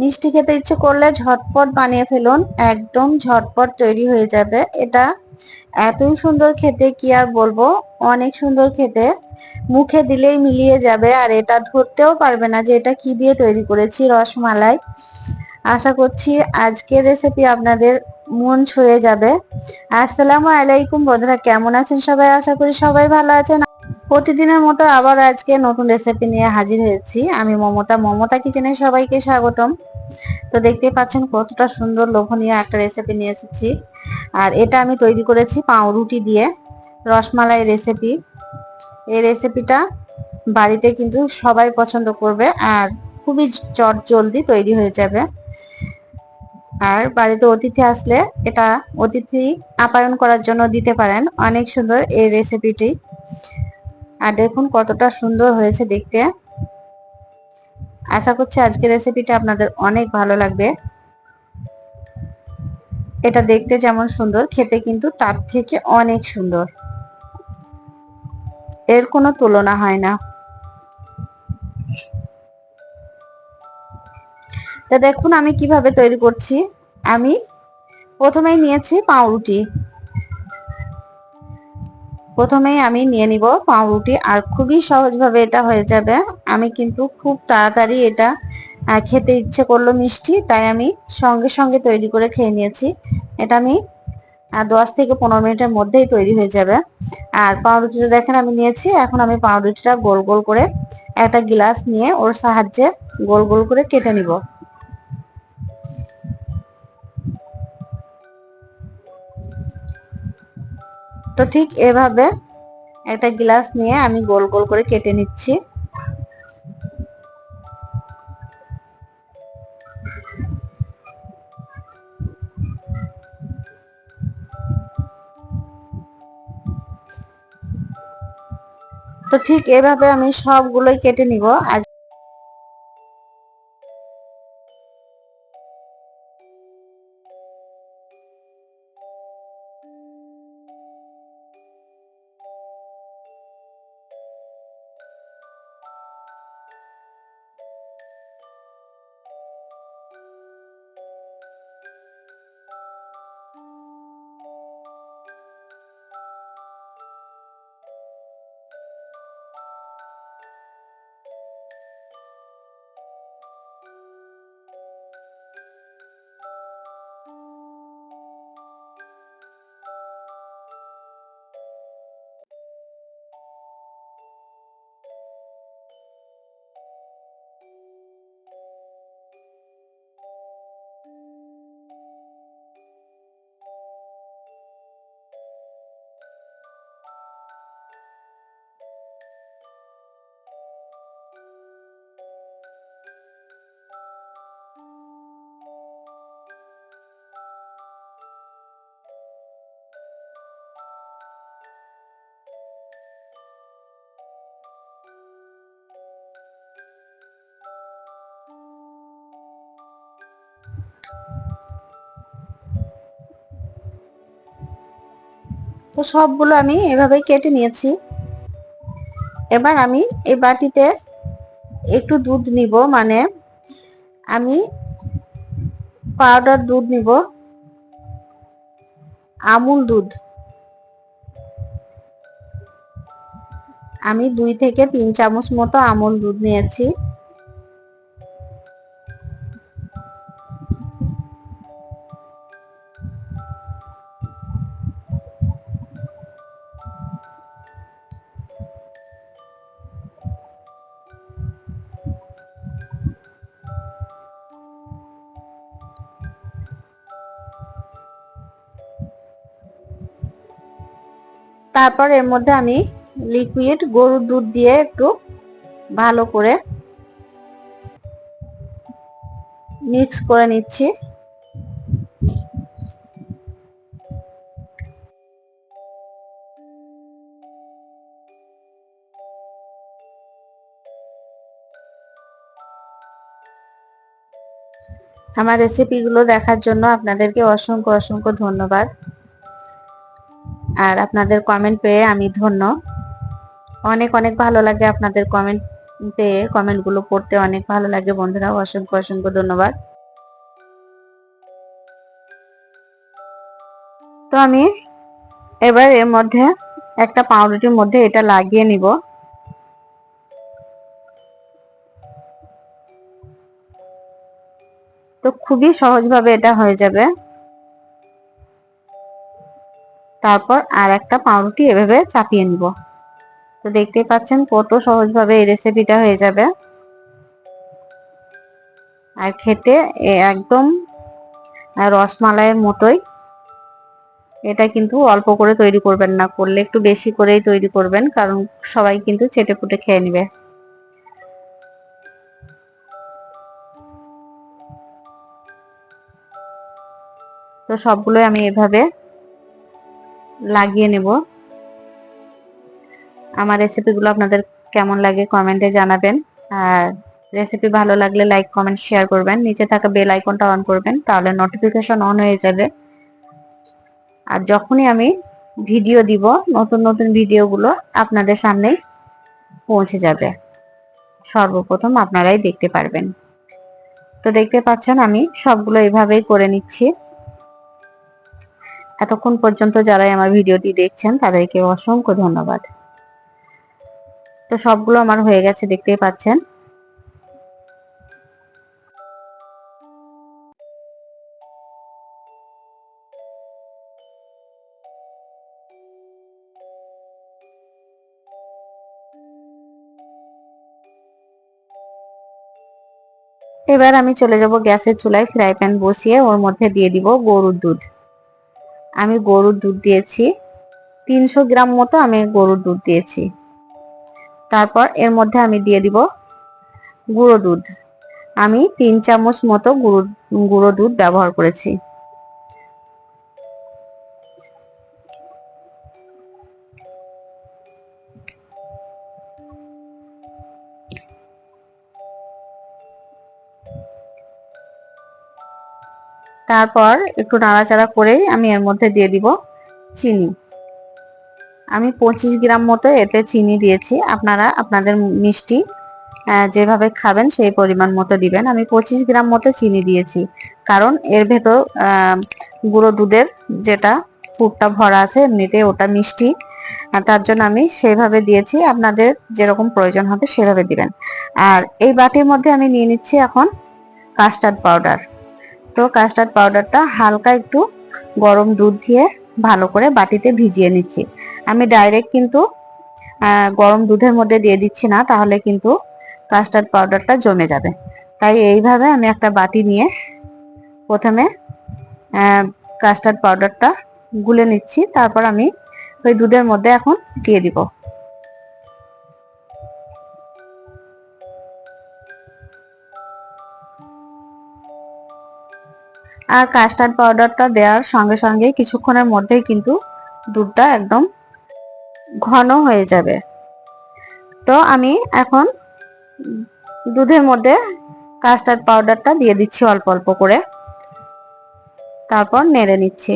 মিষ্টি খেতে ইচ্ছে করলে ঝটপট বানিয়ে ফেলুন, একদম ঝটপট তৈরি হয়ে যাবে। এটা এতই সুন্দর খেতে কি আর বলব, অনেক সুন্দর খেতে। মুখে দিলেই মিলিয়ে যাবে আর এটা ধরতেও পারবে না যে এটা কি দিয়ে তৈরি করেছি রসমালাই। আশা করছি আজকের রেসিপি আপনাদের মন ছুঁয়ে যাবে। আসসালামু আলাইকুম বন্ধুরা, কেমন আছেন সবাই? আশা করি সবাই ভালো আছেন। প্রতিদিনের মতো আবার আজকে নতুন রেসিপি নিয়ে হাজির হয়েছি। আমি মমতা মমতা কিচেনে সবাইকে স্বাগতম। তো দেখতে পাচ্ছেন কতটা সুন্দর লোভনীয় একটা রেসিপি নিয়ে এসেছি। আর এটা আমি তৈরি করেছি পাউরুটি দিয়ে, রসমালাই রেসিপি এই রেসিপিটা বাড়িতে কিন্তু সবাই পছন্দ করবে আর খুবই চট জলদি তৈরি হয়ে যাবে। আর বাড়িতে অতিথি আসলে এটা অতিথি আপ্যায়ন করার জন্য দিতে পারেন। অনেক সুন্দর এই রেসিপিটি আর দেখুন কতটা সুন্দর হয়েছে দেখতে। আশা করছি আজকের রেসিপিটা আপনাদের অনেক ভালো লাগবে। এটা দেখতে যেমন সুন্দর, খেতে কিন্তু তার থেকে অনেক সুন্দর। এর কোনো তুলনা হয় না। তা দেখুন আমি কীভাবে তৈরি করছি। আমি প্রথমেই নিয়েছি পাউরুটি। প্রথমেই আমি নিয়ে নিব পাউরুটি আর খুবই সহজভাবে এটা হয়ে যাবে। আমি কিন্তু খুব তাড়াতাড়ি এটা খেতে ইচ্ছে করল মিষ্টি, তাই আমি সঙ্গে সঙ্গে তৈরি করে খেয়ে নিয়েছি। এটা আমি দশ থেকে পনেরো মিনিটের মধ্যেই তৈরি হয়ে যাবে। আর পাউরুটিটা দেখেন আমি নিয়েছি, এখন আমি পাউরুটিটা গোল গোল করে একটা গ্লাস নিয়ে ওর সাহায্যে গোল গোল করে কেটে নিব। তো ঠিক এভাবে একটা গ্লাস নিয়ে আমি গোল গোল করে কেটে নিচ্ছি। তো ঠিক এভাবে আমি সবগুলোই কেটে নিব। আজ তো সবগুলো আমি এভাবেই কেটে নিয়েছি। এবার আমি এই বাটিতে একটু দুধ নিব মানে আমি পাউডার দুধ নিব, আমুল দুধ। আমি দুই থেকে তিন চামচ মতো আমুল দুধ নিয়েছি। তারপর এর মধ্যে আমি লিকুইড গরুর দুধ দিয়ে একটু ভালো করে মিক্স করে নিচ্ছি। আমার রেসিপিগুলো দেখার জন্য আপনাদেরকে অসংখ্য অসংখ্য ধন্যবাদ। আর আপনাদের কমেন্ট পেয়ে আমি ধন্য। অনেক অনেক ভালো লাগে আপনাদের কমেন্ট পেয়ে। কমেন্টগুলো পড়তে অনেক ভালো লাগে বন্ধুরা। অসংখ্য অসংখ্য ধন্যবাদ। তো আমি এবার এর মধ্যে একটা পাউরুটির মধ্যে এটা লাগিয়ে নিব। তো খুবই সহজভাবে এটা হয়ে যাবে। তারপর আর একটা পাউরুটি এভাবে চাপিয়ে নিব। তো দেখতেই পাচ্ছেন কত সহজভাবে এই রেসিপিটা হয়ে যাবে। আর খেতে একদম রসমালাইয়ের মতোই। এটা কিন্তু অল্প করে তৈরি করবেন না, করলে একটু বেশি করেই তৈরি করবেন, কারণ সবাই কিন্তু চেটে পুটে খেয়ে নিবে। তো সবগুলোই আমি এভাবে লাগিয়ে নেব। আমার রেসিপিগুলো আপনাদের কেমন লাগে কমেন্টে জানাবেন। আর রেসিপি ভালো লাগলে লাইক কমেন্ট শেয়ার করবেন। নিচে থাকা বেল আইকনটা অন করবেন, তাহলে নোটিফিকেশন অন হয়ে যাবে। আর যখনই আমি ভিডিও দিব, নতুন নতুন ভিডিওগুলো আপনাদের সামনেই পৌঁছে যাবে। সর্বপ্রথম আপনারাই দেখতে পারবেন। তো দেখতে পাচ্ছেন আমি সবগুলো এভাবেই করে নিচ্ছি। এতক্ষণ পর্যন্ত যারাই আমার ভিডিওটি দেখছেন, তাদেরকে অসংখ্য ধন্যবাদ। তো সবগুলো আমার হয়ে গেছে, দেখতেই পাচ্ছেন। এবার আমি চলে যাব গ্যাসের চুলায় ফ্রাই প্যান বসিয়ে, ওর মধ্যে দিয়ে দিব গরুর দুধ। আমি গরুর দুধ দিয়েছি। তিনশো গ্রাম মতো আমি গরুর দুধ দিয়েছি। তারপর এর মধ্যে আমি দিয়ে দিব গুঁড়ো দুধ। আমি তিন চামচ মতো গুঁড়ো গুঁড়ো দুধ ব্যবহার করেছি। তারপর একটু নাড়াচাড়া করে আমি এর মধ্যে দিয়ে দিব চিনি। আমি পঁচিশ গ্রাম মতো এতে চিনি দিয়েছি। আপনারা, আপনাদের মিষ্টি যেভাবে খাবেন সেই পরিমাণ মতো দিবেন। আমি পঁচিশ গ্রাম মতো চিনি দিয়েছি। কারণ এর ভেতর গুঁড়ো দুধের যেটা ফুটটা ভরা আছে এমনিতে ওটা মিষ্টি। তার জন্য আমি সেভাবে দিয়েছি। আপনাদের যেরকম প্রয়োজন হবে সেভাবে দিবেন। আর এই বাটির মধ্যে আমি নিয়ে নিচ্ছি এখন কাস্টার্ড পাউডার। তো কাস্টার্ড পাউডারটা হালকা একটু গরম দুধ দিয়ে ভালো করে বাটিতে ভিজিয়ে নিচ্ছি। আমি ডাইরেক্ট কিন্তু গরম দুধের মধ্যে দিয়ে দিচ্ছি না, তাহলে কিন্তু কাস্টার্ড পাউডারটা জমে যাবে। তাই এইভাবে আমি একটা বাটি নিয়ে প্রথমে কাস্টার্ড পাউডারটা গুলে নিচ্ছি, তারপর আমি ওই দুধের মধ্যে এখন দিয়ে দিব। আর কাস্টার্ড পাউডারটা দেওয়ার সঙ্গে সঙ্গে কিছুক্ষণের মধ্যেই কিন্তু দুধটা একদম ঘন হয়ে যাবে। তো আমি এখন দুধের মধ্যে কাস্টার্ড পাউডারটা দিয়ে দিচ্ছি অল্প অল্প করে। তারপর নেড়ে নিচ্ছি।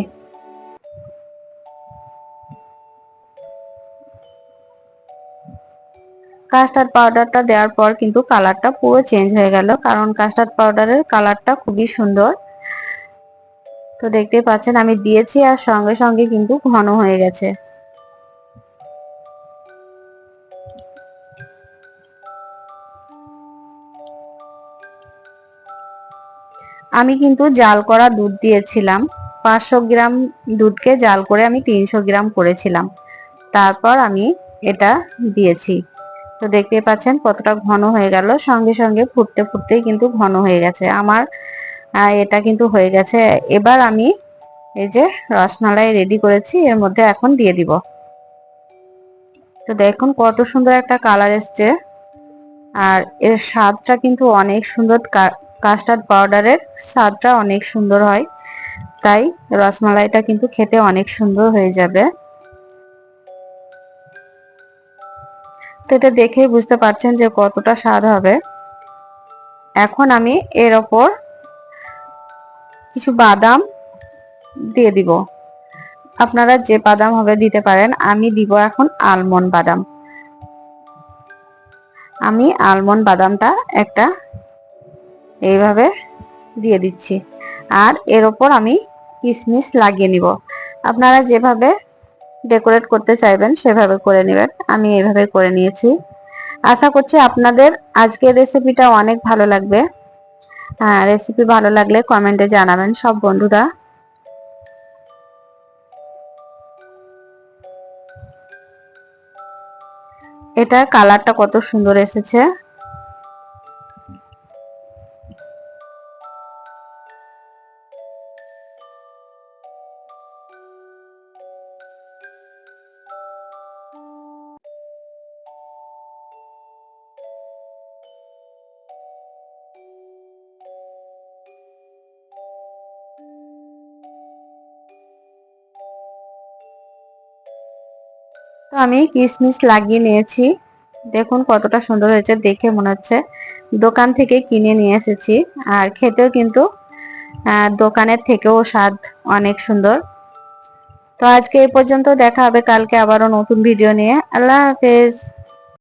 কাস্টার্ড পাউডারটা দেওয়ার পর কিন্তু কালারটা পুরো চেঞ্জ হয়ে গেল, কারণ কাস্টার্ড পাউডারের কালারটা খুবই সুন্দর। তো দেখতেই পাচ্ছেন, আমি দিয়েছি আর সঙ্গে সঙ্গে কিন্তু ঘন হয়ে গেছে। আমি কিন্তু জাল করা দুধ দিয়েছিলাম। পাঁচশো গ্রাম দুধকে জাল করে আমি তিনশো গ্রাম করেছিলাম। তারপর আমি এটা দিয়েছি। তো দেখতে পাচ্ছেন কতটা ঘন হয়ে গেল। সঙ্গে সঙ্গে ফুটতে ফুটতেই কিন্তু ঘন হয়ে গেছে। আমার এটা কিন্তু হয়ে গেছে। এবার আমি এই যে রসমালাই রেডি করেছি, এর মধ্যে এখন দিয়ে দিব। তো দেখুন কত সুন্দর একটা কালার এসছে। আর এর স্বাদটা কিন্তু অনেক সুন্দর কাস্টার্ড পাউডারের স্বাদটা অনেক সুন্দর হয়। তাই রসমালাইটা কিন্তু খেতে অনেক সুন্দর হয়ে যাবে। তো এটা দেখেই বুঝতে পারছেন যে কতটা স্বাদ হবে। এখন আমি এর ওপর কিছু বাদাম দিয়ে দিব। আপনারা যে বাদাম হবে দিতে পারেন, আমি দিব এখন আলমন্ড বাদাম। আমি আলমন্ড বাদামটা একটা এইভাবে দিয়ে দিচ্ছি। আর এর ওপর আমি কিশমিশ লাগিয়ে নিব। আপনারা যেভাবে ডেকোরেট করতে চাইবেন, সেভাবে করে নেবেন। আমি এইভাবে করে নিয়েছি। আশা করছি আপনাদের আজকের রেসিপিটা অনেক ভালো লাগবে। রেসিপি ভালো লাগলে কমেন্টে জানাবেন সব বন্ধুরা। এটা কালারটা কত সুন্দর এসেছে। তো আমি কিশমিশ লাগিয়ে নিয়েছি। দেখুন কতটা সুন্দর হয়েছে, দেখে মনে হচ্ছে। দোকান থেকে কিনে নিয়ে এসেছি, আর খেতেও কিন্তু দোকানের থেকেও স্বাদ অনেক সুন্দর। তো আজকে এই পর্যন্ত দেখা হবে, কালকে আবারও নতুন ভিডিও নিয়ে। আল্লাহ হাফেজ।